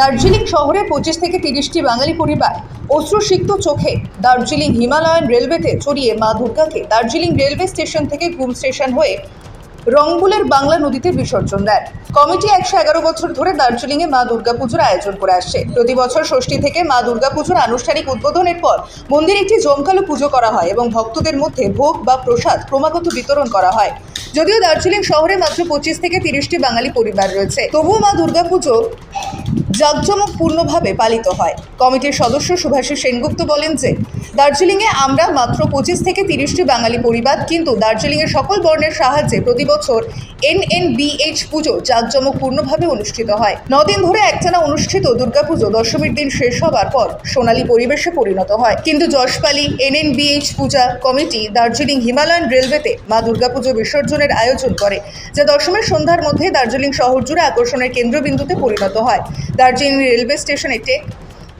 দার্জিলিং শহরে পঁচিশ থেকে তিরিশটি বাঙালি পরিবার অশ্রুসিক্ত চোখে দার্জিলিং হিমালয়ান রেলওয়েতে চড়িয়ে মা দুর্গাকে দার্জিলিং রেলওয়ে স্টেশন থেকে ঘুম স্টেশন হয়ে রংপুলের বাংলা নদীতে বিসর্জন দেন। কমিটি একশো এগারো বছর ধরে দার্জিলিংয়ে মা দুর্গাপুজোর আয়োজন করে আসছে। প্রতি বছর ষষ্ঠী থেকে মা দুর্গাপুজোর আনুষ্ঠানিক উদ্বোধনের পর মন্দিরে একটি জমকালো পুজো করা হয় এবং ভক্তদের মধ্যে ভোগ বা প্রসাদ ক্রমাগত বিতরণ করা হয়। যদিও দার্জিলিং শহরে মাত্র পঁচিশ থেকে তিরিশটি বাঙালি পরিবার রয়েছে, তবুও মা দুর্গাপুজো জাঁকজমকপূর্ণভাবে পালিত হয়। কমিটির সদস্য সুভাষী সেনগুপ্ত বলেন যে, দার্জিলিংয়ে আমরা মাত্র পঁচিশ থেকে তিরিশটি বাঙালি পরিবার, কিন্তু দার্জিলিংয়ের সকল বর্ণের সাহায্যে প্রতি বছর এনএনবিএইচ পুজো জাঁকজমকপূর্ণভাবে অনুষ্ঠিত হয়। নদিন ধরে একটানা অনুষ্ঠিত দুর্গাপুজো দশমীর দিন শেষ হবার পর সোনালী পরিবেশে পরিণত হয়। কিন্তু যশপালি, এনএনবিএইচ পূজা কমিটি দার্জিলিং হিমালয়ান রেলওয়েতে মা দুর্গাপুজো বিসর্জনের আয়োজন করে, যা দশমীর সন্ধ্যার মধ্যে দার্জিলিং শহর জুড়ে আকর্ষণের কেন্দ্রবিন্দুতে পরিণত হয়। দার্জিলিং রেলওয়ে স্টেশনে টেক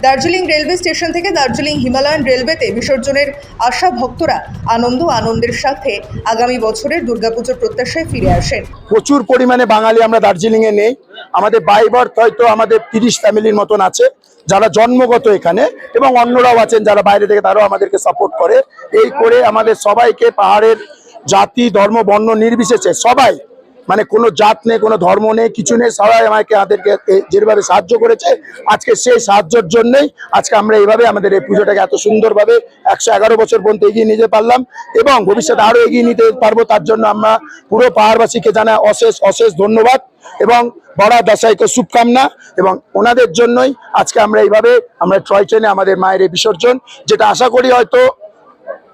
দার্জিলিং রেলওয়ে স্টেশন থেকে দার্জিলিং হিমালয়ান রেলওয়েতে বিসর্জনের আশা ভক্তরা আনন্দ, আনন্দের সাথে আগামী বছরের দুর্গাপুজোর প্রত্যাশায় ফিরে আসেন। প্রচুর পরিমাণে বাঙালি আমরা দার্জিলিং এ নেই। আমাদের বাই বার্থ হয়তো আমাদের তিরিশ ফ্যামিলির মতন আছে, যারা জন্মগত এখানে এবং অন্যরাও আছেন যারা বাইরে থেকে, তারাও আমাদেরকে সাপোর্ট করে। এই করে আমাদের সবাইকে পাহাড়ের জাতি, ধর্ম, বর্ণ নির্বিশেষে সবাই মানে কোনো জাত নেই, কোনো ধর্ম নেই, কিছু নেই, সবাই আমাকে আমাদেরকে যেভাবে সাহায্য করেছে, আজকে সেই সাহায্যের জন্যই আজকে আমরা এইভাবে আমাদের এই পুজোটাকে এত সুন্দরভাবে একশো এগারো বছর পর্যন্ত এগিয়ে নিতে পারলাম এবং ভবিষ্যতে আরও এগিয়ে নিতে পারব, তার জন্য আমরা পুরো পাহাড়বাসীকে জানা অশেষ অশেষ ধন্যবাদ এবং বড়া দশাইকে শুভকামনা এবং ওনাদের জন্যই আজকে আমরা এইভাবে আমরা টয় ট্রেনে আমাদের মায়ের বিসর্জন, যেটা আশা করি হয়তো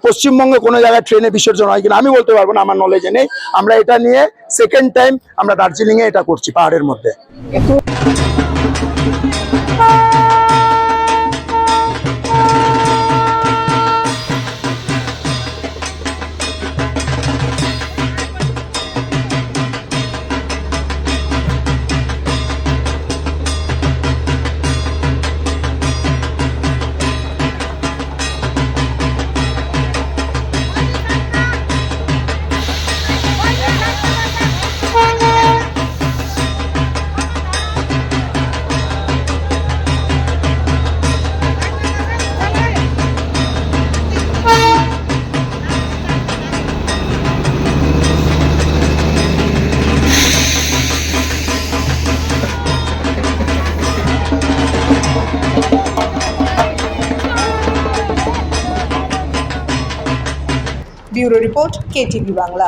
পশ্চিমবঙ্গে কোনো জায়গায় ট্রেনে বিসর্জন হয় কিনা, আমি বলতে পারব না, আমার নলেজে নেই। আমরা এটা নিয়ে সেকেন্ড টাইম আমরা দার্জিলিংয়ে এটা করছি পাহাড়ের মধ্যে। Bureau report KTV Bangla.